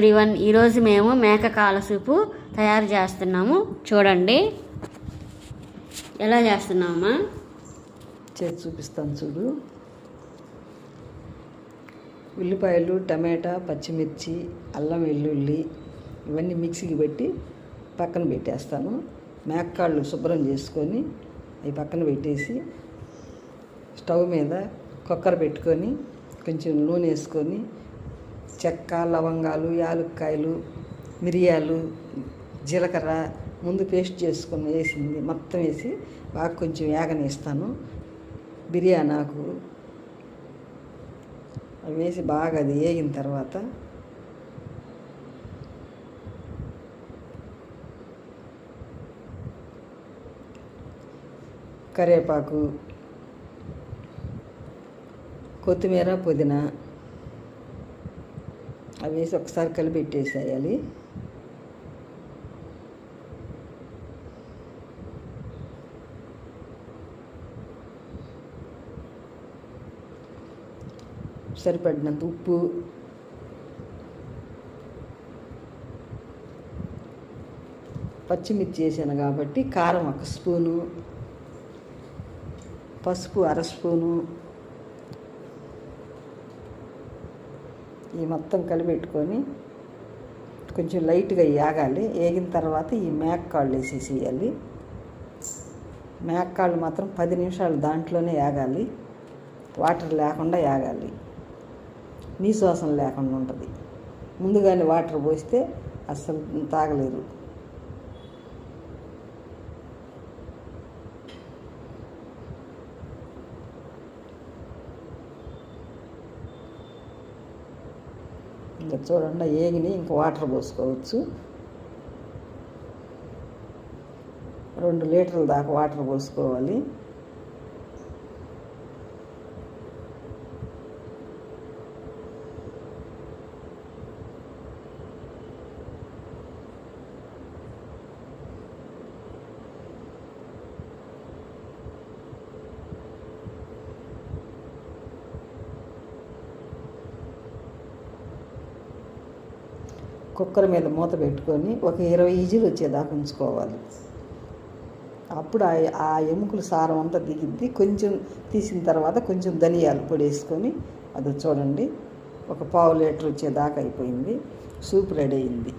Everyone ఈరోజు మేము మేక కాల సూపు తయారు చేస్తున్నాము. చూడండి. ఎలా చేస్తున్నామా? చేసి చూపిస్తాను చూడు. ఉల్లిపాయలు టమాటా పచ్చిమిర్చి అల్లం వెల్లుల్లి ఇవన్నీ మిక్సీకి పెట్టి పక్కన పెట్టేస్తాను. మేకకాళ్ళు శుభ్రం చేసుకొని అవి పక్కన పెట్టేసి స్టవ్ మీద కుక్కర్ పెట్టుకొని కొంచెం నూనె వేసుకొని చెక్క లవంగాలు యాలక్కాయలు మిరియాలు జీలకర్ర ముందు పేస్ట్ చేసుకొని వేసింది. మొత్తం వేసి బాగా కొంచెం వేగనిస్తాను. బిర్యానీ ఆకు అవి వేసి బాగా అది వేగిన తర్వాత కరివేపాకు కొత్తిమీర పుదీనా అవి వేసి ఒకసారి కలిపెట్టేసేయాలి సరిపడినంత ఉప్పు. పచ్చిమిర్చి వేసాను కాబట్టి కారం ఒక స్పూను. పసుపు అర స్పూను. ఈ మొత్తం కలిపెట్టుకొని కొంచెం లైట్గా యాగాలి. ఏగిన తర్వాత ఈ మేకకాళ్ళు వేసేసేయాలి. మేకకాళ్ళు మాత్రం పది నిమిషాలు దాంట్లోనే యాగాలి. వాటర్ లేకుండా యాగాలి. నీశ్వాసం లేకుండా ఉంటుంది. ముందుగానే వాటర్ పోస్తే అస్సలు తాగలేరు. ఇంకా చూడండి ఏగిని ఇంకా వాటర్ పోసుకోవచ్చు. రెండు లీటర్ల దాకా వాటర్ పోసుకోవాలి. కుక్కర్ మీద మూత పెట్టుకొని ఒక ఇరవై ఈజీలు వచ్చేదాకా ఉంచుకోవాలి. అప్పుడు ఆ ఆ సారం అంతా దిగిద్ది. కొంచెం తీసిన తర్వాత కొంచెం ధనియాలు పొడి వేసుకొని అది చూడండి ఒక పావు లీటర్ వచ్చేదాకా అయిపోయింది. సూప్ రెడీ అయింది.